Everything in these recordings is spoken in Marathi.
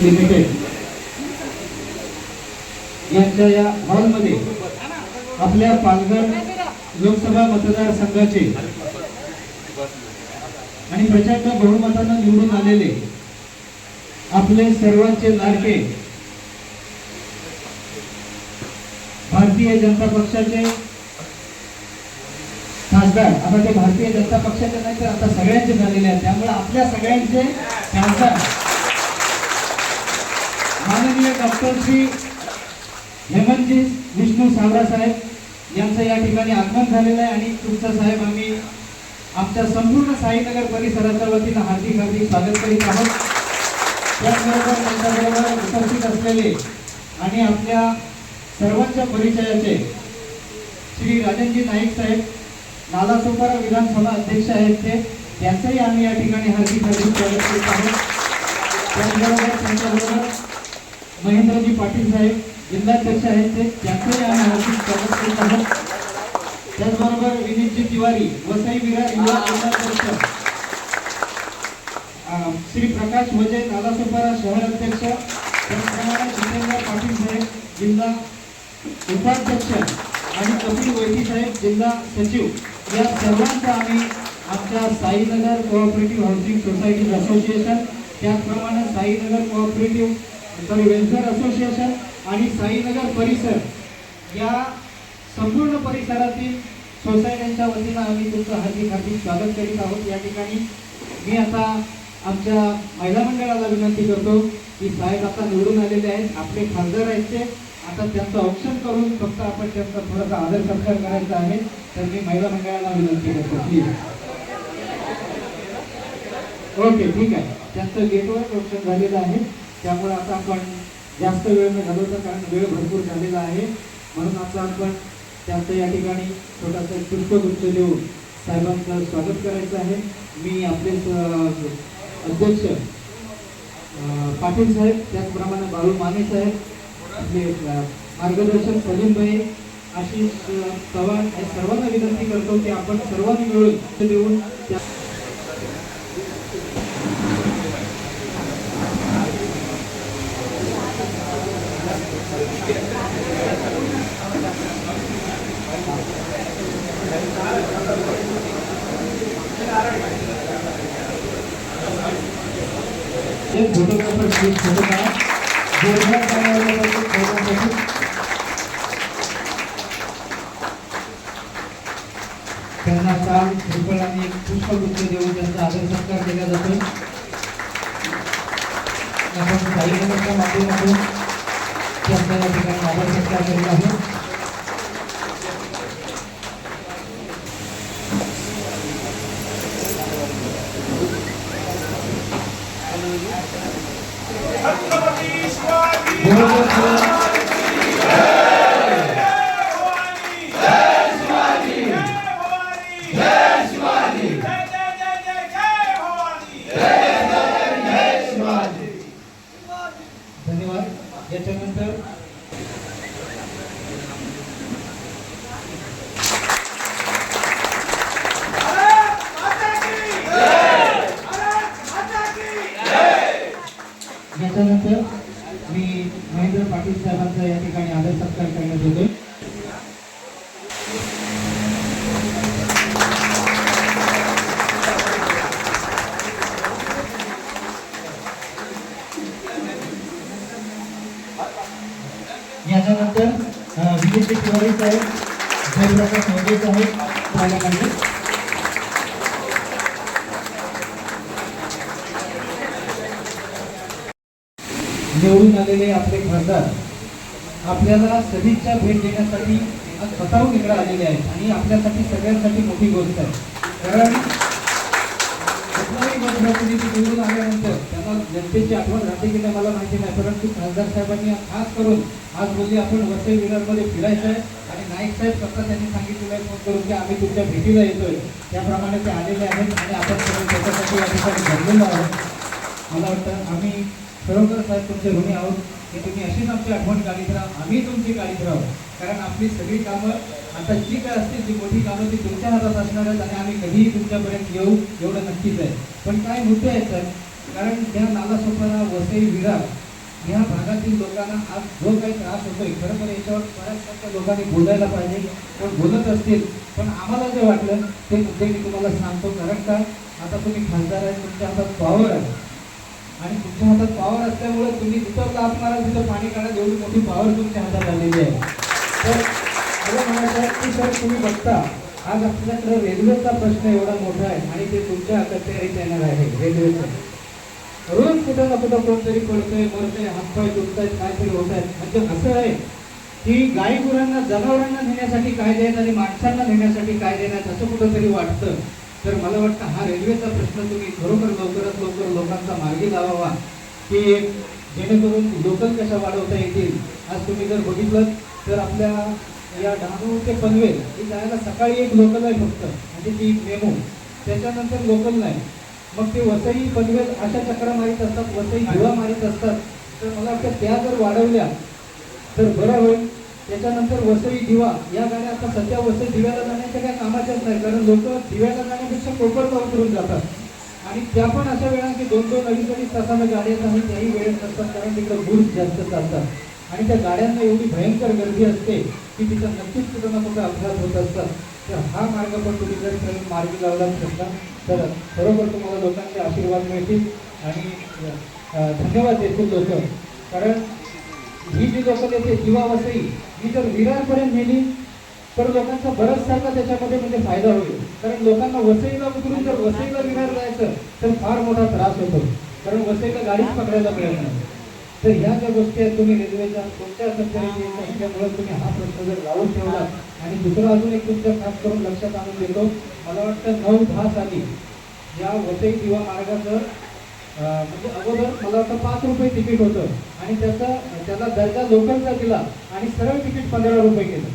Private limited. यांच्या या हॉलमध्ये आपल्या पालघर लोकसभा मतदारसंघाचे आणि प्रचंड बहुमतानं निवडून आलेले आपले सर्वांचे लाडके भारतीय जनता पक्षाचे खासदार. आता ते भारतीय जनता पक्षाचे नाही तर आता सगळ्यांचे झालेले आहेत. त्यामुळे आपल्या सगळ्यांचे खासदार. माननीय डॉक्टर श्री हेमंतजी विष्णू सावरा साहेब यांचं या ठिकाणी आगमन झालेलं आहे आणि तुमचं साहेब आम्ही आमच्या संपूर्ण साईनगर परिसराच्या वतीनं हार्दिक हार्दिक स्वागत करीत आहोत. त्याचबरोबर त्यांच्याबरोबर उपस्थित असलेले आणि आपल्या सर्वांच्या परिचयाचे श्री राजनजी नाईक साहेब नालासोपारा विधानसभा अध्यक्ष आहेत ते त्यांचंही आम्ही या ठिकाणी हार्दिक हार्दिक स्वागत करीत आहोत. त्याचबरोबर त्यांच्याबरोबर महेंद्रजी पाटील साहेब जिल्हाध्यक्ष आहेत ते त्यांचंही आम्ही हार्दिक स्वागत करीत आहोत. त्याचबरोबर विनीतजी तिवारी वसई विरार युवा जिल्हाध्यक्ष श्री प्रकाश वजे नालासोपारा शहर अध्यक्ष. त्याचप्रमाणे जितेंद्र पाटील साहेब जिल्हा उपाध्यक्ष. आणि कपिल वैदी साहेब जिल्हा सचिव. या सर्वांचा आम्ही आमच्या Sainagar cooperative housing society association त्याचप्रमाणे Sainagar cooperative sorry welfare association आणि साईनगर परिसर या संपूर्ण परिसरातील सोसायट्यांच्या वतीनं आम्ही तुमचं हार्दिक हार्दिक स्वागत करीत आहोत. या ठिकाणी मी आता आमच्या महिला मंडळाला विनंती करतो की साहेब आता निवडून आलेले आहेत. आपले खासदार आहेत ते. आता त्यांचं ऑप्शन करून फक्त आपण त्यांचा थोडासा आदर सत्कार करायचा आहे. तर मी महिला मंडळाला विनंती करतो. प्लीज ओके ठीक आहे. त्यांचं गेटवर ऑप्शन झालेलं आहे. त्यामुळे आता आपण जास्त वेळ न घालवता कारण वेळ भरपूर झालेला आहे. म्हणून आता आपण त्यांचं या ठिकाणी छोटासा एक पुष्पगुच्छ देऊन साहेबांचं स्वागत करायचं आहे. मी आपले अध्यक्ष पाटील साहेब त्याचप्रमाणे बाळू माने साहेब आपले मार्गदर्शक सलीमभाई आशिष चव्हाण या सर्वांना विनंती करतो की आपण सर्वांनी मिळून देऊन त्या एक जोरदार त्यांना काल श्रीफळ आणि एक देऊन त्यांचा आदर सत्कार केला जातो आपण साईनगरच्या माध्यमातून त्यांचा या ठिकाणी आदर सत्कार केला आहे जोरदार धन्यवाद याच्यानंतर याच्यानंतर मी महेंद्र पाटील साहेबांचा या ठिकाणी आदर सत्कार करण्यात येतोय याच्यानंतर अं, विजय तिवारी साहेब जयप्रकाश मोदी साहेब पाहायला पाहिजे. निवडून आलेले आपले खासदार आपल्याला सदिच्छा भेट देण्यासाठी आज स्वतःहून इकडे आलेले आहेत आणि आपल्यासाठी सगळ्यांसाठी मोठी गोष्ट आहे. कारण कुठलाही लोकप्रतिनिधी निवडून आल्यानंतर जनतेची आठवण राहते की नाही मला माहिती नाही. परंतु खासदार साहेबांनी खास करून आज बोलली आपण वसई विरारमध्ये फिरायचं आहे आणि नाईक साहेब स्वतः त्यांनी सांगितलेलं आहे फोन करून की आम्ही तुमच्या भेटीला येतोय. त्याप्रमाणे ते आलेले आहेत आणि आपण सगळे त्याच्यासाठी या ठिकाणी जमलेलो आहोत. मला वाटतं आम्ही खरोखर साहेब तुमचे ऋणी आहोत. की तुम्ही अशीच आमची आठवण काढीत राहा. आम्ही तुमची काढीत राहू. कारण आपली सगळी कामं आता जी काय असतील जी मोठी कामं ती तुमच्या हातात असणार आहेत आणि आम्ही कधीही तुमच्यापर्यंत येऊ एवढं नक्कीच आहे. पण काय मुद्दे आहेत सर कारण त्या नालासोपारा वसई विरार या भागातील लोकांना आज जो काही त्रास होतोय खरं तर याच्यावर बऱ्याचशा लोकांनी बोलायला पाहिजे. पण बोलत असतील पण आम्हाला जे वाटलं ते मुद्दे मी तुम्हाला सांगतो. कारण का आता तुम्ही खासदार आहे तुमच्या हातात पॉवर आहे. आणि तुमच्या हातात पॉवर असल्यामुळे तुम्ही जिथं लाभ मारा तिथं पाणी काढा एवढी मोठी पॉवर तुमच्या हातात आलेली आहे. तर मला म्हणायचं आहे की सर तुम्ही बघता आज आपल्याकडे रेल्वेचा प्रश्न एवढा मोठा आहे आणि ते तुमच्या अखत्यारीत येणार आहे रेल्वेचा रोज कुठं ना कुठं कोणतरी पडतंय मरतंय हातपाय दुखतायत काहीतरी होत आहेत म्हणजे असं आहे. की गाई गुरांना जनावरांना नेण्यासाठी कायदे आहेत आणि माणसांना नेण्यासाठी काय देण्यात असं कुठंतरी वाटतं. तर मला वाटतं हा रेल्वेचा प्रश्न तुम्ही खरोखर लवकरात लवकर लोकांचा मार्गी लावावा. की एक जेणेकरून लोकल कशा वाढवता येतील आज तुम्ही जर बघितलं तर आपल्या या डहाणू ते पनवेल ही जायला सकाळी एक लोकल आहे फक्त. म्हणजे ती मेमो. त्याच्यानंतर लोकल नाही. मग ते वसई पनवेल अशा चक्रा मारित असतात वसई दिवा मारीत असतात. तर मला वाटतं त्या जर वाढवल्या तर बरं होईल. त्याच्यानंतर वसई दिवा या गाड्या आता सध्या वसई दिव्याला जाण्याच्या काही कामाच्याच नाही कारण लोक दिव्याला जाण्यापेक्षा कोपरला करून जातात. आणि त्या पण अशा वेळा की दोन दोन अडीच अडीच तासाला गाड्या येतात आणि त्याही वेळेत नसतात कारण तिकडे गुड्स जास्त चालतात. आणि त्या गाड्यांना एवढी भयंकर गर्दी असते की तिथं नक्कीच कुठं ना कुठं अपघात होत असतात. तर हा मार्ग पण तुम्ही जर खरं मार्गी लावला असता तर बरोबर तुम्हाला लोकांचे आशीर्वाद मिळतील आणि धन्यवाद देतील लोक. कारण ही जी लोकं देते जीवावसई वसई ही जर विरारपर्यंत नेली तर लोकांचा बरंचसाचा त्याच्यामध्ये म्हणजे फायदा होईल. कारण लोकांना वसईला उतरून जर वसईला विरार जायचं तर फार मोठा त्रास होतो. कारण वसईला गाडीच पकडायला मिळत नाही. तर ह्या ज्या गोष्टी आहेत तुम्ही रेल्वेच्या तुमच्या सरकारी असल्यामुळे तुम्ही हा प्रश्न जर लावून ठेवला आणि दुसरं अजून एक तुमच्या खास करून लक्षात आणून देतो मला वाटतं नऊ दहा साली या वसई दिवा मार्गाचं म्हणजे अगोदर मला वाटतं पाच रुपये तिकीट होतं. आणि त्याचा त्याला दर्जा लोकलचा दिला आणि सरळ तिकीट पंधरा रुपये केलं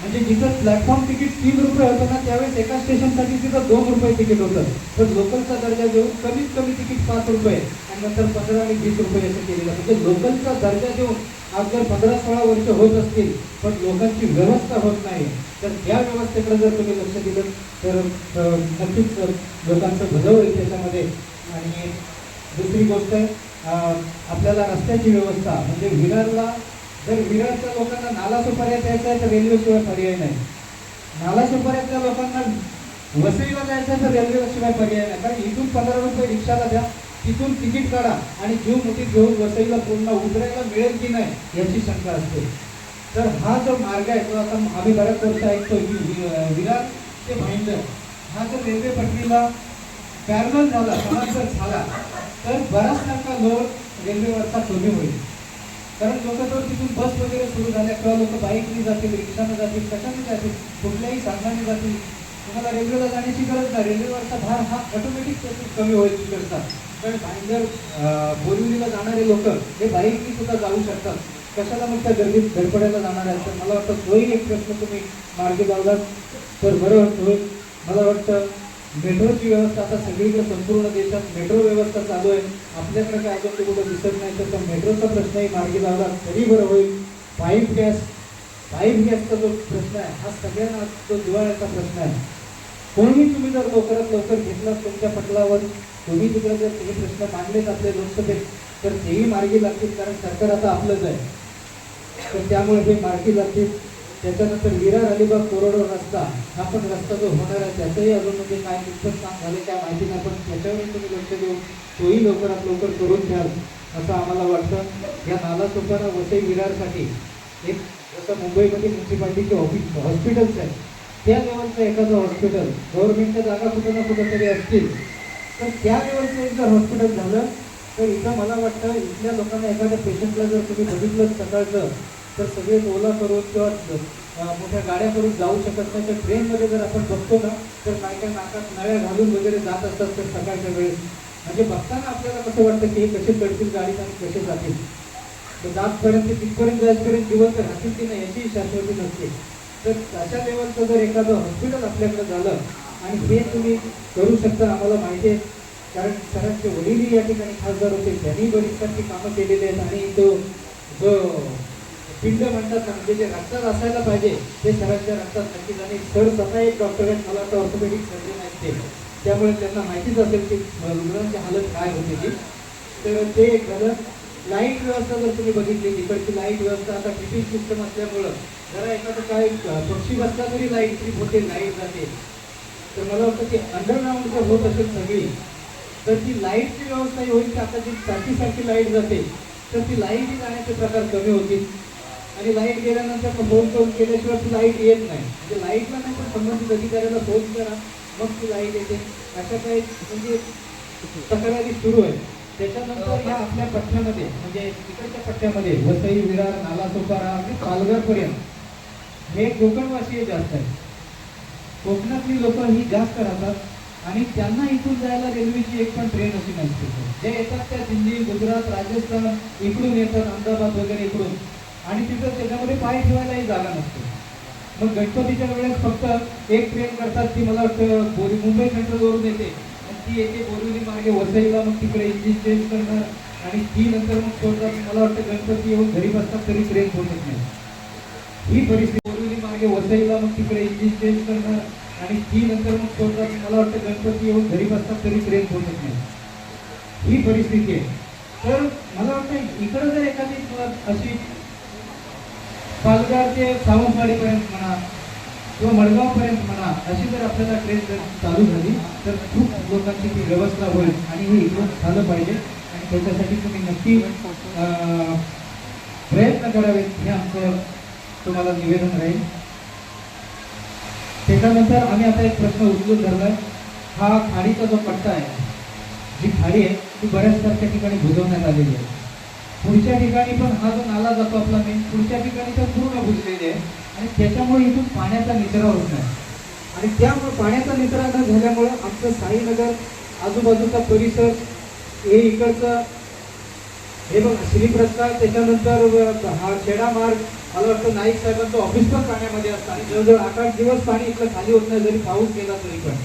म्हणजे जिथं प्लॅटफॉर्म तिकीट तीन रुपये होतं ना त्यावेळेस एका स्टेशनसाठी तिथं दोन रुपये तिकीट होतं. पण लोकलचा दर्जा देऊन कमीत कमी तिकीट पाच रुपये आणि नंतर पंधरा आणि वीस रुपये असं केलेलं. म्हणजे लोकलचा दर्जा देऊन आज जर पंधरा सोळा वर्ष होत असतील पण लोकांची व्यवस्था होत नाही. तर या व्यवस्थेकडे जर तुम्ही लक्ष दिलं तर नक्कीच लोकांचं भलं होईल त्याच्यामध्ये. आणि दुसरी गोष्ट आपल्याला रस्त्याची व्यवस्था म्हणजे विरारला जर विरारच्या लोकांना नाला सुपाऱ्यात यायचं आहे तर रेल्वेशिवाय पर्याय नाही. नाला सुपाऱ्यातल्या लोकांना वसईला जायचं आहे तर रेल्वेशिवाय पर्याय नाही. कारण इथून पंधरा रुपये रिक्षाला द्या तिथून तिकीट काढा आणि जीव मुठीत घेऊन वसईला पूर्ण उतरायला मिळेल की नाही याची शंका असते. तर हा जो मार्ग आहे तो आता आम्ही बऱ्याच वर्ष ऐकतो विरार ते भाईंदर हा जर रेल्वे पटरीला पॅरल झाला समांतर झाला तर बराच टक्का लोड रेल्वेवरचा कमी होईल. कारण लोक जर तिथून बस वगैरे सुरू झाल्या किंवा लोक बाईकने जातील रिक्षाने जातील कशाने जातील कुठल्याही साधनाने जातील तुम्हाला रेल्वेला जाण्याची गरज नाही. रेल्वेवरचा भार हा ऑटोमॅटिक कमी होईल तिकडचा. कारण भाईंदर बोरिवलीला जाणारे लोक हे बाईकने सुद्धा जाऊ शकतात. कशाला मग त्या गर्दीत धडपड्याला जाणार आहेत? तर मला वाटतं तोही एक प्रश्न तुम्ही मार्गी लावलात. तर बरं होईल. मला वाटतं मेट्रोची व्यवस्था आता सगळीकडे संपूर्ण देशात मेट्रो व्यवस्था चालू आहे. आपल्याकडे काय अजून ते कुठं दिसत नाही तर त्या मेट्रोचा प्रश्नही मार्गी लावला. तरी बरं होईल. पाईप गॅस पाईप गॅसचा जो प्रश्न आहे हा सगळ्यांना जो दिवाळ्याचा प्रश्न आहे. कोणी तुम्ही जर लवकरात लवकर घेतला तुमच्या पटलावर तुम्ही तिकडे जर हे प्रश्न मांडलेत आपल्या लोकसभेत तर तेही मार्गी लागतील कारण सरकार आता आपलंच आहे. तर त्यामुळे हे मार्गी लागतील. त्याच्यानंतर विरार अलिबाग कोरडो रस्ता हा पण रस्ता जो होणार आहे त्याचंही अजून म्हणजे काय कितपत काम झाले काय माहिती नाही पण त्याच्यावरही तुम्ही लक्ष देऊन तोही लवकरात लवकर करून घ्याल असं आम्हाला वाटतं. या नाला सोपारा वसई विरारसाठी एक जसं मुंबईमध्ये म्युन्सिपाल्टीचे ऑफिस हॉस्पिटल्स आहेत त्या लेवलचं एखादं हॉस्पिटल गव्हर्नमेंटच्या जागा कुठं ना कुठं तरी असतील. तर त्या लेवलचं एक जर हॉस्पिटल झालं तर इथं मला वाटतं इथल्या लोकांना एखाद्या पेशंटला जर तुम्ही बघितलं सकाळचं तर सगळे ओला करून किंवा मोठ्या गाड्या करून जाऊ शकत नाही. तर ट्रेनमध्ये जर आपण बघतो ना तर काय काय नाकात नळ्या घालून वगैरे जात असतात तर सकाळच्या वेळेस. म्हणजे बघताना आपल्याला कसं वाटतं की हे कसे चढतील गाडीत आणि कसे जातील? तर जातपर्यंत तिथपर्यंत जायपर्यंत दिवस राहतील की नाही याचीही शाश्वती नसते. तर अशा लेवलचं जर एखादं हॉस्पिटल आपल्याकडे झालं आणि हे तुम्ही करू शकता आम्हाला माहिती आहे. कारण सरांचे वडीलही या ठिकाणी खासदार होते. त्यांनी बरीचशी कामं केलेली आहेत आणि तो जो पिंड म्हणतात म्हणजे जे रक्तात असायला पाहिजे ते सरांच्या रक्तात नक्कीच आणि सर स्वतः एक डॉक्टर आहेत मला वाटतं ऑर्थोपेडिक सर्जन आहेत ते. त्यामुळे त्यांना माहितीच असेल की रुग्णांची हालत काय होते ती. तर ते एक झालं. लाइट व्यवस्था जर तुम्ही बघितली तिकडची लाइट व्यवस्था आता टीपी सिस्टम असल्यामुळं जरा एखादं काय पक्षी बसला तरी लाइट ट्रीप होते लाइट जाते. तर मला वाटतं की अंडरग्राऊंड जर होत असेल सगळी तर ती लाईटची व्यवस्था होईल की आता जी सारखी सारखी लाइट जाते तर ती लाइट जाण्याचे प्रकार कमी होतील. आणि लाइट गेल्यानंतर फोन करून केल्याशिवाय ती लाइट येत नाही. म्हणजे लाईटला नाही पण संबंधित अधिकाऱ्याला फोन करा मग ती लाइट येते. अशा काही म्हणजे तक्रारी सुरू आहे त्याच्यानंतर ह्या आपल्या पट्ट्यामध्ये म्हणजे इकडच्या पट्ट्यामध्ये वसई विरार नालासोपारा आणि पालघरपर्यंत हे कोकणवासीय जास्त आहेत. कोकणातली लोक ही जास्त राहतात आणि त्यांना इथून जायला रेल्वेची एक पण ट्रेन अशी नसते जे येतात त्या दिल्ली गुजरात राजस्थान इकडून येतात अहमदाबाद वगैरे इकडून. आणि तिथं त्याच्यामध्ये पाय ठेवायलाही जागा नसते. मग गणपतीच्या वेळेस फक्त एक ट्रेन करतात ती मला वाटतं बोरी मुंबई सेंट्रलवरून येते. आणि ती येते बोरिवली मार्गे वसईला मग तिकडे इंजिन चेंज करणार आणि ती नंतर मग सोडतात. मला वाटतं गणपती येऊन घरी बसतात तरी ट्रेन पोहोचत नाही. ही परिस्थिती बोरिवली मार्गे वसईला मग तिकडे इंजिन चेंज करणार आणि ती नंतर मग सोडतात. मला वाटतं गणपती येऊन घरी बसतात तरी ट्रेन पोहोचत नाही. ही परिस्थिती आहे. तर मला वाटतं इकडं जर एखादी अशी पालघर ते सावंतवाडीपर्यंत म्हणा किंवा मडगावपर्यंत म्हणा अशी जर आपल्याला ट्रेन जर चालू झाली तर खूप लोकांची ती व्यवस्था होईल आणि हे इकडून झालं पाहिजे. आणि त्याच्यासाठी तुम्ही नक्की अं, प्रयत्न करावेत हे आमचं तुम्हाला निवेदन राहील. त्याच्यानंतर आम्ही आता एक प्रश्न उचलून धरलाय. हा खाडीचा जो पट्टा आहे जी खाडी आहे ती बऱ्याच सारख्या ठिकाणी बुजवण्यात आलेली आहे. पुढच्या ठिकाणी पण हा जो नाला जातो आपला मेन पुढच्या ठिकाणी तर पूर्ण बुजलेली आहे. आणि त्याच्यामुळे इथून पाण्याचा निचरा होत नाही. आणि त्यामुळे पाण्याचा निचरा न झाल्यामुळं आमचं साईनगर आजूबाजूचा परिसर हे इकडचं हे बघ श्रीप्रसाद त्याच्यानंतर हा खेडा मार्ग मला वाटतं नाईक साहेबांचं ऑफिस पण पाण्यामध्ये असतं. आणि जवळजवळ आठ आठ दिवस पाणी इकडं खाली होत नाही जरी पाऊस गेला तरी पण.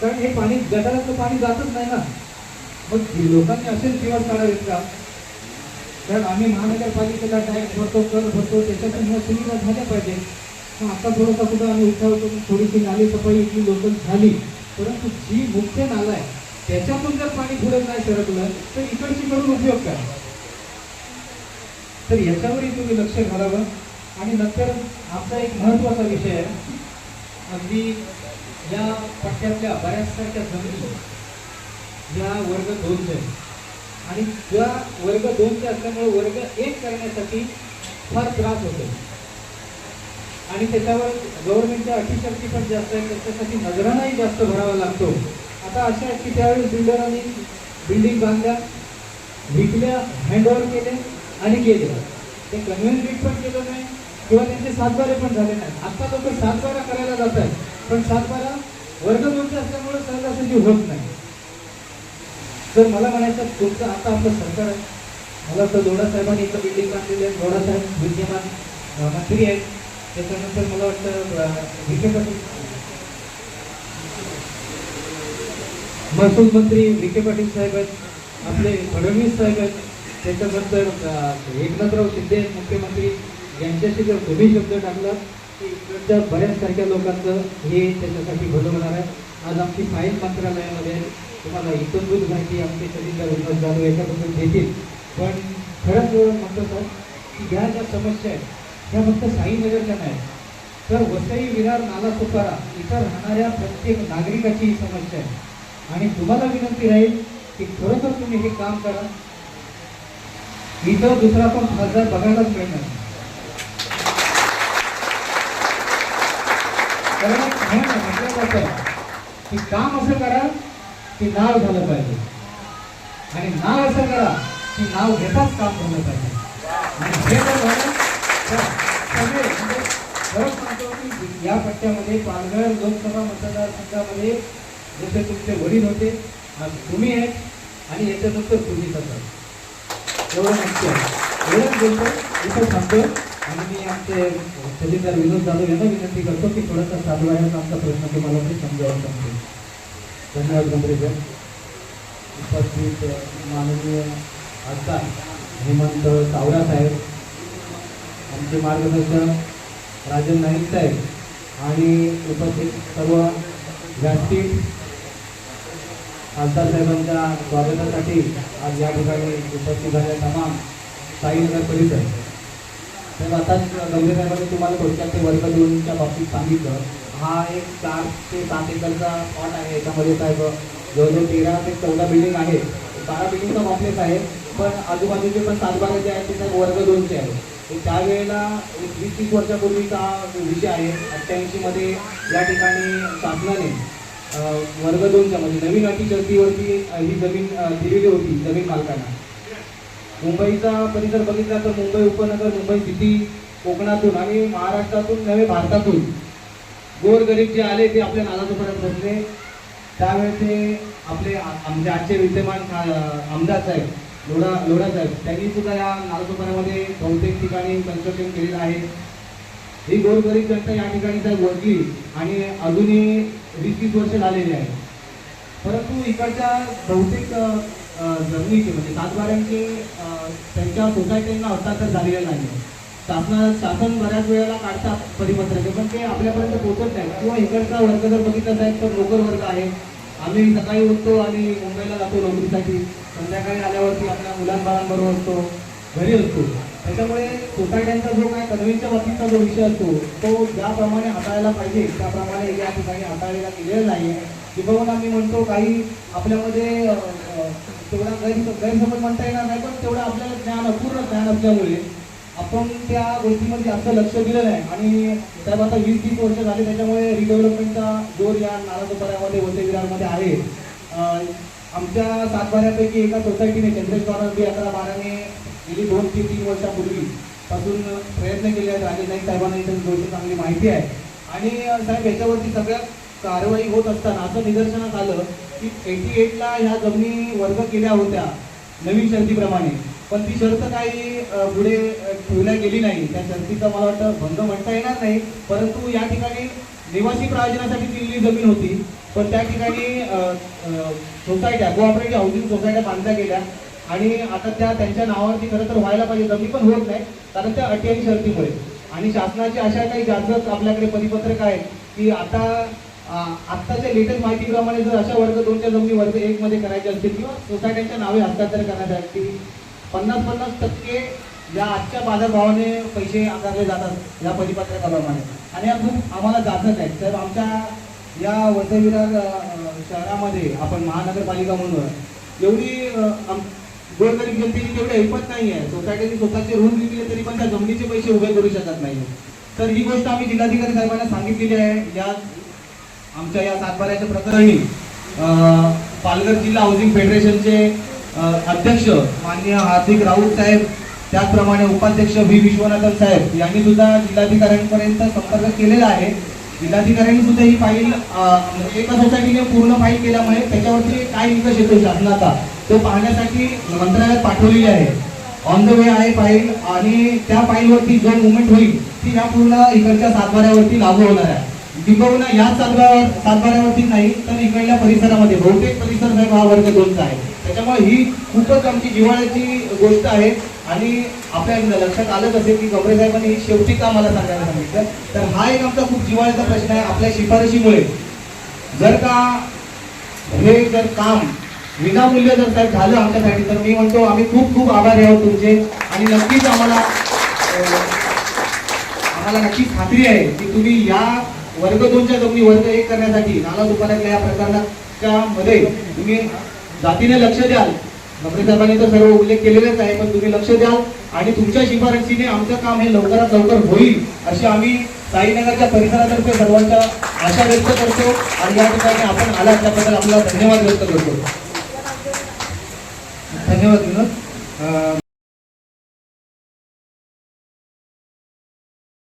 कारण हे पाणी गटारातलं पाणी जातच नाही ना. मग लोकांनी असेच दिवस काढावेत का? कारण आम्ही महानगरपालिकेला टॅक्स भरतो कर भरतो त्याच्यातून ह्या सुविधा झाल्या पाहिजे. मग आता थोडंसं कुठं आम्ही उठावतो थोडीशी नाली सफाई इथली लोकल झाली. परंतु जी मुख्य नाला आहे त्याच्यातून जर पाणी पुढे नाही सरकलं तर इकडची करून उपयोग काय? तर याच्यावरही तुम्ही लक्ष घालावं. आणि नंतर आमचा एक महत्त्वाचा विषय आहे. अगदी या पट्ट्यातल्या बऱ्याचसारख्या जमिनी या वर्ग दोनच्या आणि त्या वर्ग दोनचे असल्यामुळे वर्ग एक करण्यासाठी फार त्रास होतो. आणि त्याच्यावर गव्हर्नमेंटच्या अटीशर्ती पण जास्त आहे त्याच्यासाठी नजरानाही जास्त भरावा लागतो. आता अशा आहेत की त्यावेळेस बिल्डरांनी बिल्डिंग बांधल्या विकल्या हँडओव्हर केले आणि गेले. ते कन्व्हेन्स पण केलं नाही किंवा त्यांचे सातबारे पण झाले नाही. आत्ता लोक सातबारा करायला जात आहेत पण सातबारा वर्ग दोनचे असल्यामुळे सहजासहजी होत नाही. तर मला म्हणायचं तुमचं आता आपलं सरकार आहे. मला वाटतं दोडा साहेबांनी इथं बिल्डिंग बांधलेली आहे दोडा साहेब विद्यमान मंत्री आहेत. त्याच्यानंतर मला वाटतं विखे पाटील. महसूल मंत्री विखे पाटील साहेब आहेत. आपले फडणवीस साहेब आहेत. त्याच्यानंतर एकनाथराव शिंदे आहेत मुख्यमंत्री. यांच्याशी जर तुम्ही शब्द टाकला की इकडच्या बऱ्याच सारख्या लोकांचं हे त्याच्यासाठी भलं होणार आहे. आज आमची फाईल मंत्रालयामध्ये तुम्हाला इतंभूत माहिती आमचे कधीचा विनोद जाधव याच्याबद्दल देतील पण खरंच म्हणतो सर की ह्या ज्या समस्या आहेत ह्या फक्त साईनगरच्या नाही तर वसई विरार नाला सुपारा इथं राहणाऱ्या प्रत्येक नागरिकाची ही समस्या आहे. आणि तुम्हाला विनंती राहील की खरोखर तुम्ही हे काम करा. इथं दुसरा पण खासदार बघायलाच मिळणार कारण म्हटलं जातं की काम असं करा की नाव झालं पाहिजे. आणि नाव असं करा की नाव घेताच काम झालं पाहिजे. आणि हे जर झालं तर सगळे म्हणजे खरंच सांगतो की या पट्ट्यामध्ये पालघर लोकसभा मतदारसंघामध्ये जसे तुमचे वडील होते आज तुम्ही आहेत आणि याच्यानंतर तुम्ही असाल. एवढं नक्की आहे. एवढंच बोलतो इथं सांगतो आणि मी आमचे तहसीलदार विनोद जाधव यांना विनंती करतो की थोडासा साधवायचा आमचा प्रश्न तुम्हाला मी समजावून सांगतो. धन्यवाद मंत्री उपस्थित माननीय खासदार हेमंत सावरा साहेब आमचे मार्गदर्शक राजन नाईक साहेब आणि उपस्थित सर्व व्यासपीठ खासदार साहेबांच्या स्वागतासाठी आज या ठिकाणी उपस्थित झालेल्या तमाम साईनगर परिसर तर आता गंभीर साहेबांनी तुम्हाला थोडक्यात ते वर्ग दोनच्या बाबतीत सांगितलं. हा एक चार ते सात एकरचा प्लॉट आहे. याच्यामध्ये साहेब जवळजवळ तेरा ते चौदा बिल्डिंग आहे बारा बिल्डिंगचा कॉम्प्लेक्स आहे पण आजूबाजूचे पण सातबारा जे आहेत ते साहेब वर्ग दोनचे आहे तर त्यावेळेला एक वीस तीस वर्षापूर्वीचा विषय आहे. अठ्ठ्याऐंशीमध्ये या ठिकाणी शासनाने वर्ग दोनच्या म्हणजे नवीन अटी शर्तीवरती ही जमीन दिलेली होती जमीन मालकांना. मुंबईचा परिसर बघितला तर मुंबई उपनगर मुंबई सिटी कोकणातून आणि महाराष्ट्रातून नव्हे भारतातून. गोरगरीब जे आले ते आपल्या नालासोपाऱ्यात बसले त्यावेळेस ते आपले आमचे आजचे विद्यमान आमदार साहेब लोढा लोढा साहेब त्यांनी सुद्धा या नालासोपाऱ्यामध्ये बहुतेक ठिकाणी कन्स्ट्रक्शन केलेलं आहे. ही गोरगरीब जनता या ठिकाणी साहेब वरली आणि अजूनही वीस तीस वर्ष झालेली आहे. परंतु इकडच्या बहुतेक जमिनीचे म्हणजे सातबाऱ्यांचे त्यांच्या सोसायटींना हस्तांतर झालेलं नाही. शासना शासन बऱ्याच वेळेला काढतात परिपत्रके पण ते आपल्यापर्यंत पोहोचत नाही. किंवा इकडचा वर्ग जर बघितला जाईल तर नोकर वर्ग आहे. आम्ही सकाळी उठतो आणि मुंबईला जातो नोकरीसाठी. संध्याकाळी आल्यावरती आपल्या मुलांबाळांबरोबर असतो. घरी असतो. त्याच्यामुळे सोसायट्यांचा जो काय कन्व्हेनच्या बाबतीतचा जो विषय असतो तो ज्याप्रमाणे हाताळायला पाहिजे त्याप्रमाणे या ठिकाणी हाताळायला गेलेला नाही किंवा आम्ही म्हणतो काही आपल्यामध्ये तेवढा गैर गैरसमज म्हणता येणार नाही पण तेवढं आपल्याला ज्ञान अपूर्ण ज्ञान असल्यामुळे आपण त्या गोष्टीमध्ये जास्त लक्ष दिलं नाही. आणि साहेब आता वीस तीस वर्ष झाले त्याच्यामुळे रिडेव्हलपमेंटचा जोर या नालासोपाऱ्यामध्ये वसई विरारमध्ये आहे आमच्या सातबाऱ्यापैकी एका सोसायटीने चंद्रेश अकरा बाराने गेली दोन ते तीन वर्षापूर्वी. पासून प्रयत्न केले आहेत राजे नाईक साहेबांना इथं गोष्ट चांगली माहिती आहे. आणि साहेब याच्यावरती सगळ्यात कारवाई होत असताना असं निदर्शनात आलं की एटी एटला ह्या जमिनी वर्ग केल्या होत्या नवीन शर्तीप्रमाणे. पण ती शर्त काही पुढे ठेवल्या गेली नाही. त्या शर्तीचा मला वाटतं भंग म्हणता येणार नाही. परंतु या ठिकाणी निवासी प्रयोजनासाठी दिलेली जमीन होती. पण त्या ठिकाणी सोसायट्या कोऑपरेटिव्ह हाऊसिंग सोसायट्या बांधल्या गेल्या. आणि आता त्या त्यांच्या नावावरती खरं तर व्हायला पाहिजे. जमीन पण होत नाही. कारण त्या अटी आणि शर्तीमुळे. आणि शासनाची अशा काही जास्त आपल्याकडे परिपत्रक आहेत की आता आत्ताच्या लेटेस्ट माहितीप्रमाणे जर अशा वर्ग दोनच्या जमिनी वर्ग एकमध्ये करायचे करायच्या असतील किंवा सोसायट्यांच्या नावे हस्तांतर करण्यासाठी असतील पन्नास पन्नास टक्के या आजच्या बाजारभावाने पैसे आकारले जातात या परिपत्रकाप्रमाणे. आणि या खूप आम्हाला जातच आहेत तर आमच्या या वर्धविराग शहरामध्ये आपण महानगरपालिका म्हणून एवढी आम- गोरगरीब जनतेची तेवढी ऐपत नाही आहे. सोसायटीने स्वतःचे रूल दिले तरी पण त्या जमिनीचे पैसे उभे करू शकत नाही. तर ही गोष्ट आम्ही जिल्हाधिकारी साहेबांना सांगितलेली आहे. या आमच्या या सातबाऱ्याच्या प्रकरणी पालघर जिल्हा हाऊसिंग फेडरेशनचे अध्यक्ष माननीय हार्दिक राऊत साहेब त्याचप्रमाणे उपाध्यक्ष व्ही. विश्वनाथन साहेब यांनी सुद्धा जिल्हाधिकाऱ्यांपर्यंत संपर्क केलेला आहे. जिल्हाधिकाऱ्यांनी सुद्धा ही फाईल एका सोसायटीने पूर्ण फाईल केल्यामुळे त्याच्यावरती काय निकष येतो शासनाचा तो पाहण्यासाठी मंत्रालयात पाठवलेली आहे. ऑन द वे आहे फाईल आणि त्या फाईलवरती जो मुवमेंट होईल ती या पूर्ण इकडच्या सातबाऱ्यावरती लागू होणार आहे. किंबहुना याच सातबाऱ्यावर सातबाऱ्यावरती नाही तर इकडल्या परिसरामध्ये. बहुतेक परिसर साहेब हा वर्ग दोनचा आहे. त्याच्यामुळे ही खूपच आमची जिव्हाळ्याची गोष्ट आहे. आणि आपल्या लक्षात आलंच असेल की गमरे साहेबांनी ही शेवटी का मला सांगायला सांगितलं? तर हा एक आमचा खूप जिव्हाळ्याचा प्रश्न आहे आपल्या शिफारशीमुळे. जर का हे जर काम विनामूल्य जर साहेब झालं आमच्यासाठी तर मी म्हणतो आम्ही खूप खूप आभारी आहोत तुमचे. आणि नक्कीच आम्हाला आम्हाला नक्कीच खात्री आहे की तुम्ही या वर्ग दोनच्या जमिनी वर्ग एक करण्यासाठी नाला दुकानातल्या या प्रकरणाच्या मध्ये तुम्ही जातीने लक्ष द्याल. नम्र साहेबांनी तर सर्व उल्लेख केलेलेच आहे पण तुम्ही लक्ष द्याल आणि तुमच्या शिफारशीने आमचं काम हे लवकरात लवकर होईल अशी आम्ही साईनगरच्या परिसरातर्फे सर्वांच्या आशा व्यक्त करतो आणि या ठिकाणी आपण आला त्याबद्दल आपला धन्यवाद व्यक्त करतो. धन्यवाद विनोद.